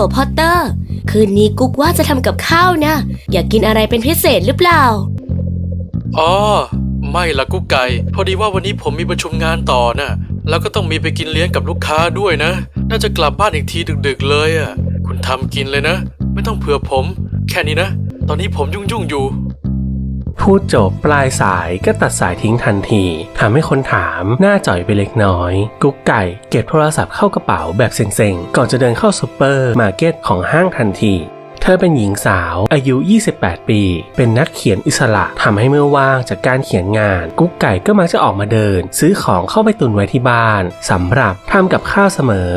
ลพอตเตอร์ คืนนี้กุ๊กว่าจะทำกับข้าวนะ อยากกินอะไรเป็นพิเศษหรือเปล่า อ๋อ ไม่ละกุ๊กไก่ พอดีว่าวันนี้ผมมีประชุมงานต่อน่ะ แล้วก็ต้องมีไปกินเลี้ยงกับลูกค้าด้วยนะ น่าจะกลับบ้านอีกทีดึกๆเลยอะ คุณทำกินเลยนะ ไม่ต้องเผื่อผม แค่นี้นะ ตอนนี้ผมยุ่งๆอยู่ พูดจบปลายสายก็ตัดสายทิ้งทันทีทำให้คนถามหน้าจ่อยไปเล็กน้อย กุ๊กไก่เก็บโทรศัพท์เข้ากระเป๋าแบบเซ็งๆ ก่อนจะเดินเข้าซูเปอร์มาร์เก็ตของห้างทันทีเธอเป็นหญิงสาวอายุ 28 ปี เป็นนักเขียนอิสระทำให้เมื่อว่างจากการเขียนงาน กุ๊กไก่ก็มักจะออกมาเดิน ซื้อของเข้าไปตุนไว้ที่บ้านสำหรับทำกับข้าวเสมอ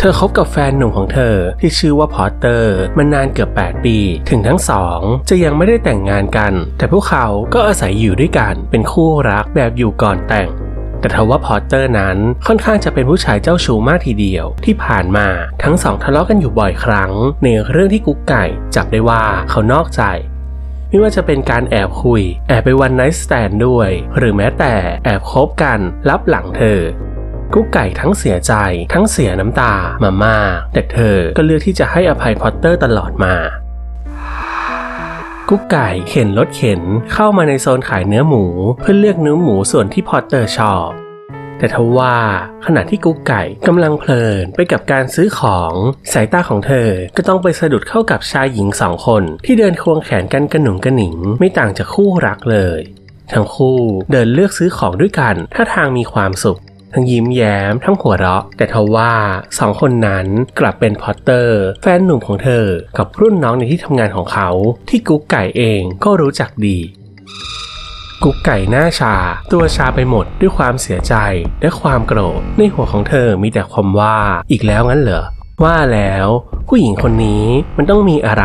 เธอคบกับแฟนหนุ่มของเธอที่ชื่อว่าพอตเตอร์มานานเกือบ 8 ปี ถึงทั้งสองจะยังไม่ได้แต่งงานกัน แต่พวกเขาก็อาศัยอยู่ด้วยกันเป็นคู่รักแบบอยู่ก่อนแต่งแต่ทว่าพอตเตอร์นั้นค่อนข้างจะเป็นผู้ชายเจ้าชู้มากทีเดียว ที่ผ่านมาทั้งสองทะเลาะกันอยู่บ่อยครั้ง ในเรื่องที่กุ๊กไก่จับได้ว่าเขานอกใจ ไม่ว่าจะเป็นการแอบคุย แอบไปวันไนท์สแตนด้วย หรือแม้แต่แอบคบกันลับหลังเธอ กุ๊กไก่ทั้งเสียใจ ทั้งเสียน้ำตามามากแต่เธอก็เลือกที่จะให้อภัยพอตเตอร์ตลอดมากุ๊กไก่เข็นรถเข็นเข้ามาในโซนขายเนื้อหมู เพื่อเลือกเนื้อหมูส่วนที่พอตเตอร์ชอบ แต่ทว่าขณะที่กุ๊กไก่กำลังเพลินไปกับการซื้อของ สายตาของเธอก็ต้องไปสะดุดเข้ากับชายหญิงสองคน ที่เดินควงแขนกันกระหนุงกระหนิง ไม่ต่างจากคู่รักเลย ทั้งคู่เดินเลือกซื้อของด้วยกันท่าทางมีความสุข ทั้งยิ้มแย้มทั้งหัวเราะ แต่ทว่าสองคนนั้นกลับเป็นพอตเตอร์ แฟนหนุ่มของเธอ กับรุ่นน้องในที่ทำงานของเขา ที่กุ๊กไก่เองก็รู้จักดีกุ๊กไก่หน้าชา ตัวชาไปหมดด้วยความเสียใจและความโกรธ ในหัวของเธอมีแต่ความว่าอีกแล้วงั้นเหรอ ว่าแล้ว ผู้หญิงคนนี้มันต้องมีอะไร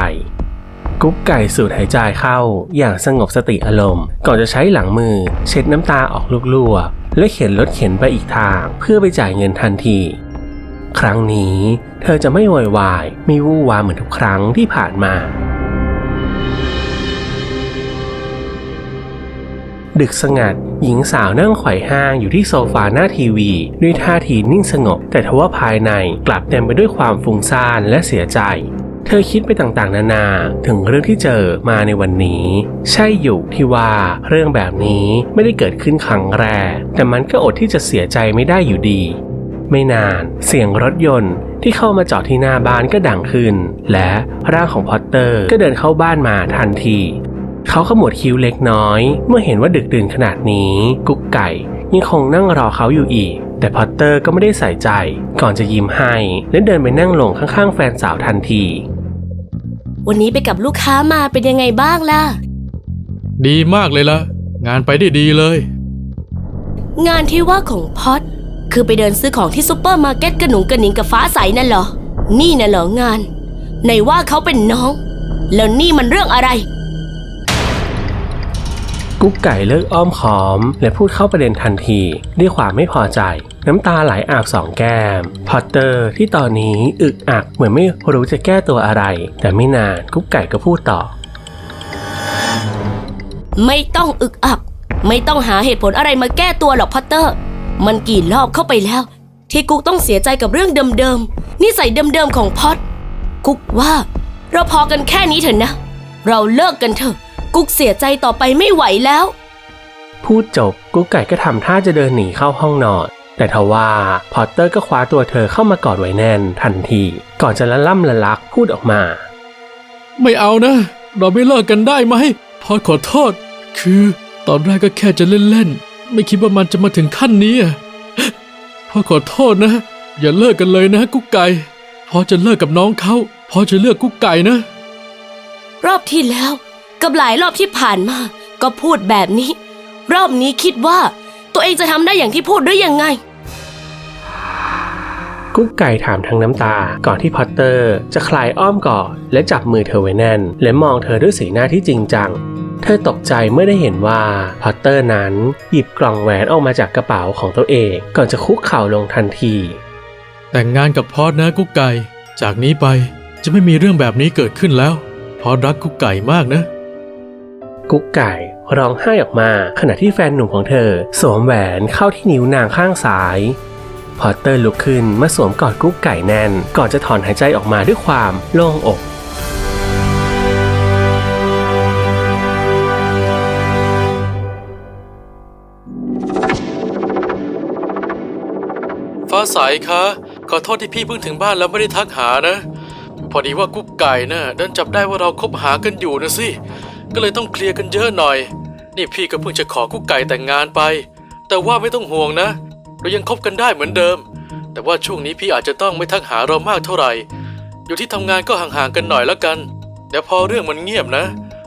กุ๊กไก่สูดหายใจเข้าอย่างสงบสติอารมณ์ ก่อนจะใช้หลังมือ เช็ดน้ำตาออกลูกๆ และเข็นรถเข็นไปอีกทางเพื่อไปจ่ายเงินทันที ครั้งนี้เธอจะไม่โวยวายไม่วู่วามเหมือนทุกครั้งที่ผ่านมา ดึกสงัดหญิงสาวนั่งไขว่ห้างอยู่ที่โซฟาหน้าทีวี ด้วยท่าทีนิ่งสงบ แต่ทว่าภายในกลับเต็มไปด้วยความฟุ้งซ่านและเสียใจ เธอคิดไปต่างๆ นานาถึงเรื่องที่เจอมาในวันนี้ ใช่อยู่ที่ว่าเรื่องแบบนี้ไม่ได้เกิดขึ้นครั้งแรก แต่มันก็อดที่จะเสียใจไม่ได้อยู่ดี ไม่นานเสียงรถยนต์ที่เข้ามาจอดที่หน้าบ้านก็ดังขึ้น และร่างของพอตเตอร์ก็เดินเข้าบ้านมาทันทีเขาขมวดคิ้วเล็กน้อย เมื่อเห็นว่าดึกดื่นขนาดนี้ กุ๊กไก่ยังคงนั่งรอเขาอยู่อีก แต่พอตเตอร์ก็ไม่ได้ใส่ใจ ก่อนจะยิ้มให้และเดินไปนั่งลงข้างๆแฟนสาวทันที วันนี้ไปกับลูกค้ามาเป็นยังไงบ้างล่ะ ดีมากเลยละงานไปได้ดีเลย งานที่ว่าของพอดคือไปเดินซื้อของที่ซูเปอร์มาร์เก็ตกระหนุงกระหนิงกับฟ้าใสนั่นเหรอ นี่น่ะเหรองานไหนว่าเขาเป็นน้อง แล้วนี่มันเรื่องอะไร กุ๊กไก่เลิกอ้อมค้อม และพูดเข้าประเด็นทันที ด้วยความไม่พอใจ น้ำตาไหลอาบสองแก้ม พอตเตอร์ที่ตอนนี้อึกอักเหมือนไม่รู้จะแก้ตัวอะไร แต่ไม่นานกุ๊กไก่ก็พูดต่อ ไม่ต้องอึกอัก ไม่ต้องหาเหตุผลอะไรมาแก้ตัวหรอกพอตเตอร์ มันกี่รอบเข้าไปแล้ว ที่กุ๊กต้องเสียใจกับเรื่องเดิมๆนิสัยเดิมๆของพอดกุ๊กว่า เราพอกันแค่นี้เถอะนะ เราเลิกกันเถอะ กุ๊กเสียใจต่อไปไม่ไหวแล้ว พูดจบกุ๊กไก่ก็ทำท่าจะเดินหนีเข้าห้องนอน แต่ทว่าพอตเตอร์ก็คว้าตัวเธอเข้ามากอดไว้แน่นทันที ก่อนจะละล่ำละลักพูดออกมา ไม่เอานะ เราไม่เลิกกันได้ไหมพอขอโทษ คือ ตอนแรกก็แค่จะเล่นๆ ไม่คิดว่ามันจะมาถึงขั้นนี้อะพอขอโทษนะ อย่าเลิกกันเลยนะ กุ๊กไก่พอจะเลิกกับน้องเขาพอจะเลือกกุ๊กไก่นะ รอบที่แล้ว กับหลายรอบที่ผ่านมา ก็พูดแบบนี้ รอบนี้คิดว่า ตัวเองจะทำได้อย่างที่พูดหรือยังไง กุ๊กไก่ถามทั้งน้ำตา ก่อนที่พอตเตอร์จะคลายอ้อมกอดและจับมือเธอไว้แน่น และมองเธอด้วยสีหน้าที่จริงจังเธอตกใจเมื่อได้เห็นว่าพอตเตอร์นั้นหยิบกล่องแหวนออกมาจากกระเป๋าของตัวเอง ก่อนจะคุกเข่าลงทันที แต่งงานกับพอดนะกุ๊กไก่ จากนี้ไปจะไม่มีเรื่องแบบนี้เกิดขึ้นแล้ว พอดรักกุ๊กไก่มากนะ กุ๊กไก่ร้องไห้ออกมาขณะที่แฟนหนุ่มของเธอ สวมแหวนเข้าที่นิ้วนางข้างซ้าย พอตเตอร์ลุกขึ้นมาสวมกอดกุ๊กไก่แน่น ก่อนจะถอนหายใจออกมาด้วยความโล่งอกฟ้าใสคะขอโทษที่พี่เพิ่งถึงบ้านแล้วไม่ได้ทักหานะ พอดีว่ากุ๊กไก่นะ่ะดันจับได้ว่าเราคบหากันอยู่นะสิ ก็เลยต้องเคลียร์กันเยอะหน่อย นี่พี่ก็เพิ่งจะขอกุ๊กไก่แต่งงานไป แต่ว่าไม่ต้องห่วงนะ เรายังคบกันได้เหมือนเดิม แต่ว่าช่วงนี้พี่อาจจะต้องไม่ทักหาเรามากเท่าไหร่ อยู่ที่ทำงานก็ห่างๆกันหน่อยแล้วกัน เดี๋ยวพอเรื่องมันเงียบนะ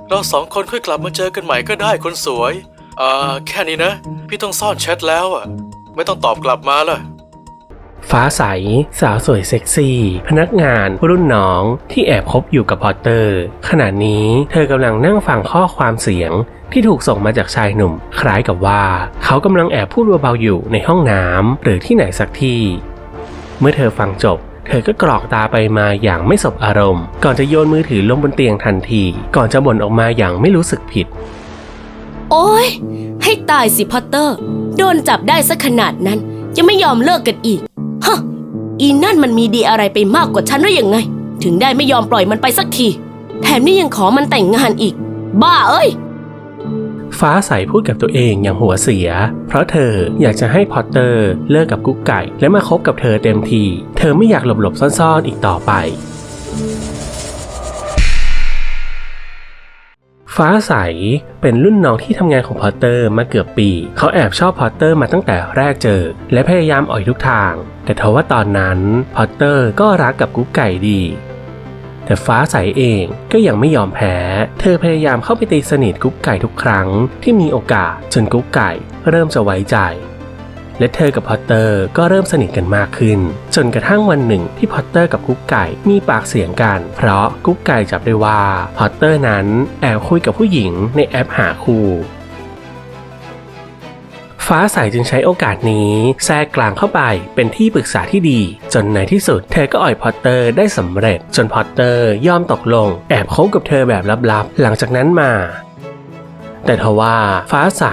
เราสองคนค่อยกลับมาเจอกันใหม่ก็ได้คนสวย อ่า แค่นี้นะ พี่ต้องซ่อนแชทแล้วอะ ไม่ต้องตอบกลับมาล่ะ ฟ้าใส สาวสวยเซ็กซี่ พนักงานรุ่นน้องที่แอบคบอยู่กับพอตเตอร์ ขณะนี้เธอกำลังนั่งฟังข้อความเสียงที่ถูกส่งมาจากชายหนุ่ม คล้ายกับว่า เขากำลังแอบพูดเบาๆอยู่ในห้องน้ำหรือที่ไหนสักที่ เมื่อเธอฟังจบเธอก็กรอกตาไปมาอย่างไม่สบอารมณ์ ก่อนจะโยนมือถือลงบนเตียงทันที ก่อนจะบ่นออกมาอย่างไม่รู้สึกผิด โอ้ยให้ตายสิพอตเตอร์ โดนจับได้สักขนาดนั้นยังไม่ยอมเลิกกันอีก ฮะอีนั่นมันมีดีอะไรไปมากกว่าฉันหรือยังไง ถึงได้ไม่ยอมปล่อยมันไปสักที แถมนี่ยังขอมันแต่งงานอีก บ้าเอ้ย ฟ้าใสพูดกับตัวเองอย่างหัวเสีย เพราะเธออยากจะให้พอตเตอร์เลิกกับกุ๊กไก่ และมาคบกับเธอเต็มที เธอไม่อยากหลบๆซ่อนๆอีกต่อไป ฟ้าใสเป็นรุ่นน้องที่ทำงานของพอตเตอร์มาเกือบปี เขาแอบชอบพอตเตอร์มาตั้งแต่แรกเจอ และพยายามอ่อยทุกทาง แต่ทว่าตอนนั้นพอตเตอร์ก็รักกับกุ๊กไก่ดี แต่ฟ้าใสเองก็ยังไม่ยอมแพ้ เธอพยายามเข้าไปตีสนิทกุ๊กไก่ทุกครั้งที่มีโอกาสจนกุ๊กไก่ เริ่มจะไว้ใจ และเธอกับพอตเตอร์ก็เริ่มสนิทกันมากขึ้น จนกระทั่งวันหนึ่งที่พอตเตอร์กับกุ๊กไก่มีปากเสียงกัน เพราะกุ๊กไก่จับได้ว่าพอตเตอร์นั้นแอบคุยกับผู้หญิงในแอปหาคู่ฟ้าใสจึงใช้โอกาสนี้แทรกกลางเข้าไปเป็นที่ปรึกษาที่ดี จนในที่สุดเธอก็อ่อยพอตเตอร์ได้สำเร็จ จนพอตเตอร์ยอมตกลง แอบคบกับเธอแบบลับๆ หลังจากนั้นมา แต่ทว่าฟ้าใส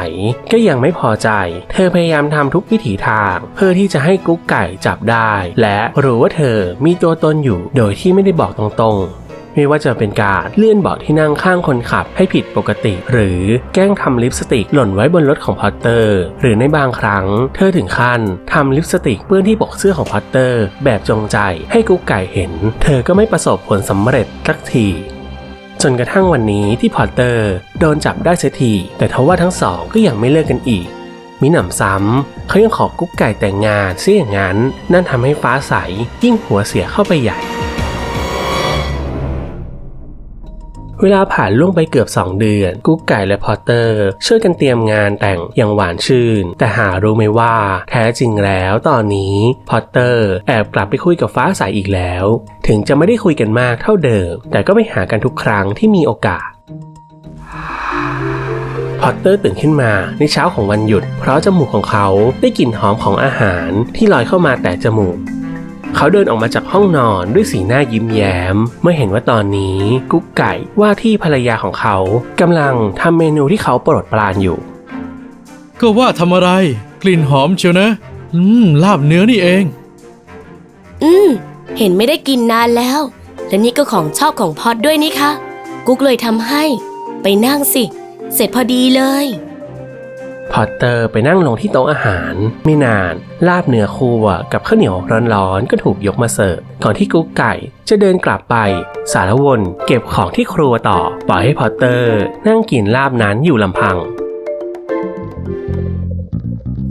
ก็ยังไม่พอใจ เธอพยายามทำทุกวิถีทาง เพื่อที่จะให้กุ๊กไก่จับได้ และรู้ว่าเธอมีตัวตนอยู่โดยที่ไม่ได้บอกตรงๆไม่ว่าจะเป็นการเลื่อนเบาะที่นั่งข้างคนขับให้ผิดปกติ หรือแกล้งทำลิปสติกหล่นไว้บนรถของพอตเตอร์ หรือในบางครั้ง เธอถึงขั้นทำลิปสติกเปื้อนที่ปกเสื้อของพอตเตอร์ แบบจงใจให้กุ๊กไก่เห็น เธอก็ไม่ประสบผลสำเร็จสักที จนกระทั่งวันนี้ที่พอตเตอร์โดนจับได้เสียทีแต่ทว่าทั้งสองก็ยังไม่เลิกกันอีก มิหนำซ้ำเขายังขอกุ๊กไก่แต่งงานเสียอย่างนั้น นั่นทำให้ฟ้าใสยิ่งหัวเสียเข้าไปใหญ่ เวลาผ่านล่วงไปเกือบ 2 เดือน กุ๊กไก่และพอตเตอร์ ช่วยกันเตรียมงานแต่งอย่างหวานชื่น แต่หารู้ไหมว่าแท้จริงแล้วตอนนี้พอตเตอร์แอบกลับไปคุยกับฟ้าใสอีกแล้ว ถึงจะไม่ได้คุยกันมากเท่าเดิม แต่ก็ไปหากันทุกครั้งที่มีโอกาสพอตเตอร์ตื่นขึ้นมาในเช้าของวันหยุด เพราะจมูกของเขาได้กลิ่นหอมของอาหารที่ลอยเข้ามาแต่จมูก เขาเดินออกมาจากห้องนอนด้วยสีหน้ายิ้มแย้ม เมื่อเห็นว่าตอนนี้กุ๊กไก่ว่าที่ภรรยาของเขากำลังทำเมนูที่เขาโปรดปรานอยู่ ก็ว่าทำอะไร กลิ่นหอมเชียวนะ อืม ลาบเนื้อนี่เอง อืม เห็นไม่ได้กินนานแล้ว และนี่ก็ของชอบของพอดด้วยนี่คะ กุ๊กเลยทำให้ ไปนั่งสิ เสร็จพอดีเลย พอตเตอร์ไปนั่งลงที่โต๊ะอาหาร ไม่นานลาบเนื้อคั่วกับข้าวเหนียวร้อนๆก็ถูกยกมาเสิร์ฟก่อนที่กุ๊กไก่จะเดินกลับไป สารวนเก็บของที่ครัวต่อปล่อยให้พอตเตอร์ นั่งกินลาบนั้นอยู่ลำพัง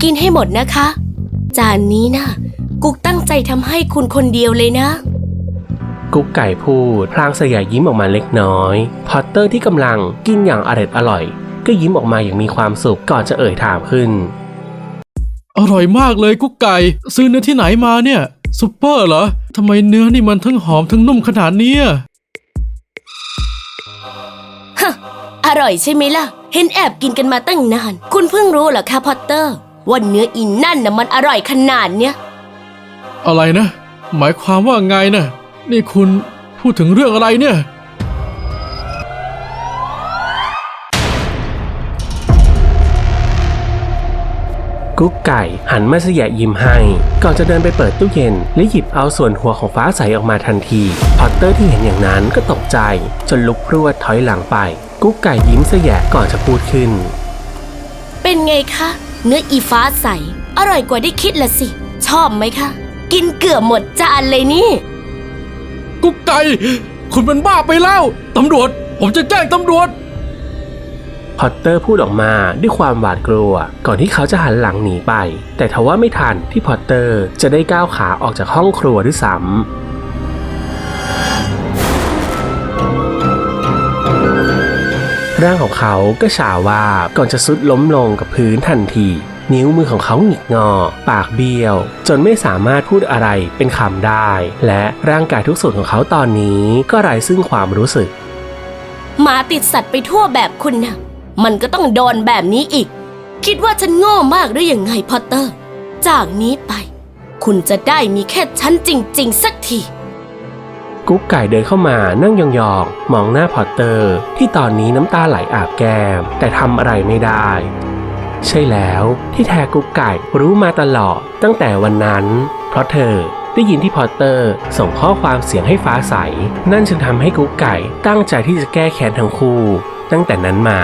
กินให้หมดนะคะ จานนี้นะกุ๊กตั้งใจทำให้คุณคนเดียวเลยนะ กุ๊กไก่พูดพลางสยายยิ้มออกมาเล็กน้อย พอตเตอร์ที่กำลังกินอย่างอร็ดอร่อย ก็ยิ้มออกมาอย่างมีความสุขก่อนจะเอ่ยถามขึ้น อร่อยมากเลยกุ๊กไก่ ซื้อเนื้อที่ไหนมาเนี่ยซุปเปอร์เหรอทำไมเนื้อนี่มันทั้งหอมทั้งนุ่มขนาดเนี้ยฮะอร่อยใช่ไหมล่ะ เห็นแอบกินกันมาตั้งนาน คุณเพิ่งรู้เหรอคะพอตเตอร์ ว่าเนื้ออินนั่นน่ะมันอร่อยขนาดเนี้ย อะไรนะ หมายความว่าไงนะนี่คุณพูดถึงเรื่องอะไรเนี่ย กุ๊กไก่ หันมาเสยะยิ้มให้ ก่อนจะเดินไปเปิดตู้เย็น และหยิบเอาส่วนหัวของฟ้าใสออกมาทันที พอตเตอร์ที่เห็นอย่างนั้นก็ตกใจ จนลุกพรวดถอยหลังไป กุ๊กไก่ยิ้มเสยะก่อนจะพูดขึ้น เป็นไงคะ เนื้ออีฟ้าใส อร่อยกว่าที่คิดละสิ ชอบไหมคะ กินเกือบหมดจานเลยนี่ กุ๊กไก่ คุณเป็นบ้าไปแล้ว ตำรวจ ผมจะแจ้งตำรวจ พอตเตอร์พูดออกมาด้วยความหวาดกลัว ก่อนที่เขาจะหันหลังหนีไป แต่ทว่าไม่ทันที่พอตเตอร์จะได้ก้าวขาออกจากห้องครัวด้วยซ้ำร่างของเขาก็ฉาวาบก่อนจะสุดล้มลงกับพื้นทันที นิ้วมือของเขาหงิกงอ ปากเบี้ยว จนไม่สามารถพูดอะไรเป็นคำได้ และร่างกายทุกส่วนของเขาตอนนี้ก็ไร้ซึ่งความรู้สึก หมาติดสัตว์ไปทั่วแบบคุณนะ มันก็ต้องโดนแบบนี้อีก คิดว่าฉันโง่มากหรือยังไงพอตเตอร์ จากนี้ไป คุณจะได้มีแค่ฉันจริง ๆ สักทีกุ๊กไก่เดินเข้ามานั่งยองๆ มองหน้าพอตเตอร์ ที่ตอนนี้น้ำตาไหลอาบแก้ม แต่ทำอะไรไม่ได้ ใช่แล้วที่แท้กุ๊กไก่รู้มาตลอดตั้งแต่วันนั้น เพราะเธอได้ยินที่พอตเตอร์ส่งข้อความเสียงให้ฟ้าใส นั่นจึงทำให้กุ๊กไก่ตั้งใจที่จะแก้แค้นทั้งคู่ ตั้งแต่นั้นมา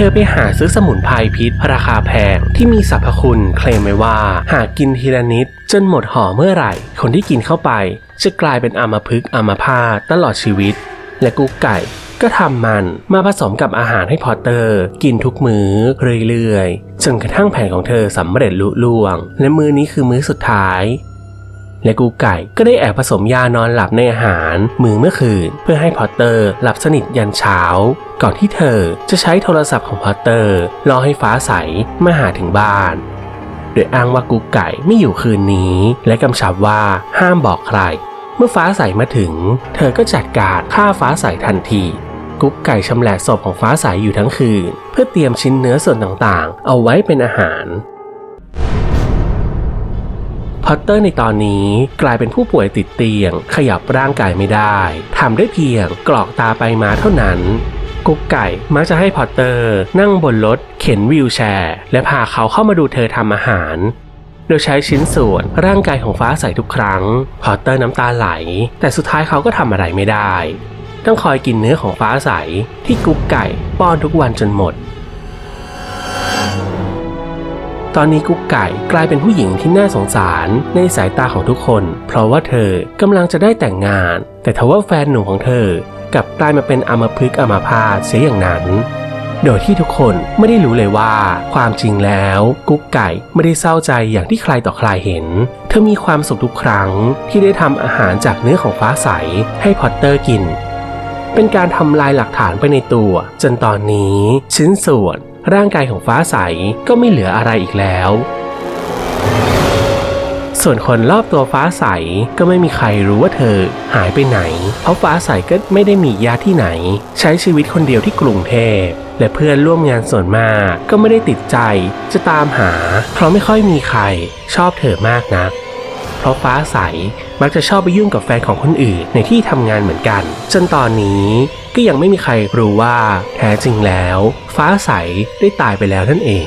เธอไปหาซื้อสมุนไพรพิษราคาแพงที่มีสรรพคุณเคลมไว้ว่า หากกินทีละนิด จนหมดห่อเมื่อไหร่ คนที่กินเข้าไป จะกลายเป็นอัมพฤกษ์อัมพาตตลอดชีวิต และกุ๊กไก่ก็ทำมันมาผสมกับอาหารให้พอตเตอร์ กินทุกมื้อเรื่อยๆจนกระทั่งแผนของเธอสำเร็จลุล่วง และมื้อนี้คือมื้อสุดท้าย และกูไก่ก็ได้แอบผสมยานอนหลับในอาหารมือเมื่อคืน เพื่อให้พอตเตอร์หลับสนิทยันเช้า ก่อนที่เธอจะใช้โทรศัพท์ของพอตเตอร์รอให้ฟ้าใสมาหาถึงบ้าน โดยอ้างว่ากูไก่ไม่อยู่คืนนี้ และกำชับว่าห้ามบอกใคร เมื่อฟ้าใสมาถึง เธอก็จัดการฆ่าฟ้าใสทันทีกุ๊กไก่ชำแหละศพของฟ้าใสอยู่ทั้งคืน เพื่อเตรียมชิ้นเนื้อส่วนต่างๆ เอาไว้เป็นอาหาร พอตเตอร์ในตอนนี้กลายเป็นผู้ป่วยติดเตียง ขยับร่างกายไม่ได้ทำได้เพียงกรอกตาไปมาเท่านั้นกุ๊กไก่มักจะให้พอตเตอร์นั่งบนรถเข็นวีลแชร์ และพาเขาเข้ามาดูเธอทำอาหาร โดยใช้ชิ้นส่วนร่างกายของฟ้าใสทุกครั้ง พอตเตอร์น้ำตาไหล แต่สุดท้ายเขาก็ทำอะไรไม่ได้ ต้องคอยกินเนื้อของฟ้าใสที่กุ๊กไก่ป้อนทุกวันจนหมด ตอนนี้กุ๊กไก่กลายเป็นผู้หญิงที่น่าสงสารในสายตาของทุกคน เพราะว่าเธอกำลังจะได้แต่งงาน แต่ทว่าแฟนหนุ่มของเธอกลับกลายมาเป็นอมพฤกอัมพาตเสียอย่างนั้น โดยที่ทุกคนไม่ได้รู้เลยว่า ความจริงแล้ว กุ๊กไก่ไม่ได้เศร้าใจอย่างที่ใครต่อใครเห็น เธอมีความสุขทุกครั้งที่ได้ทำอาหารจากเนื้อของฟ้าใสให้พอตเตอร์กิน เป็นการทำลายหลักฐานไปในตัว จนตอนนี้ชิ้นส่วน ร่างกายของฟ้าใสก็ไม่เหลืออะไรอีกแล้ว ส่วนคนรอบตัวฟ้าใสก็ไม่มีใครรู้ว่าเธอหายไปไหน เพราะฟ้าใสก็ไม่ได้มีญาติที่ไหน ใช้ชีวิตคนเดียวที่กรุงเทพและเพื่อนร่วมงานส่วนมากก็ไม่ได้ติดใจจะตามหา เพราะไม่ค่อยมีใครชอบเธอมากนัก เพราะฟ้าใสมักจะชอบไปยุ่งกับแฟนของคนอื่นในที่ทำงานเหมือนกัน จนตอนนี้ก็ยังไม่มีใครรู้ว่าแท้จริงแล้ว ฟ้าใสได้ตายไปแล้วนั่นเอง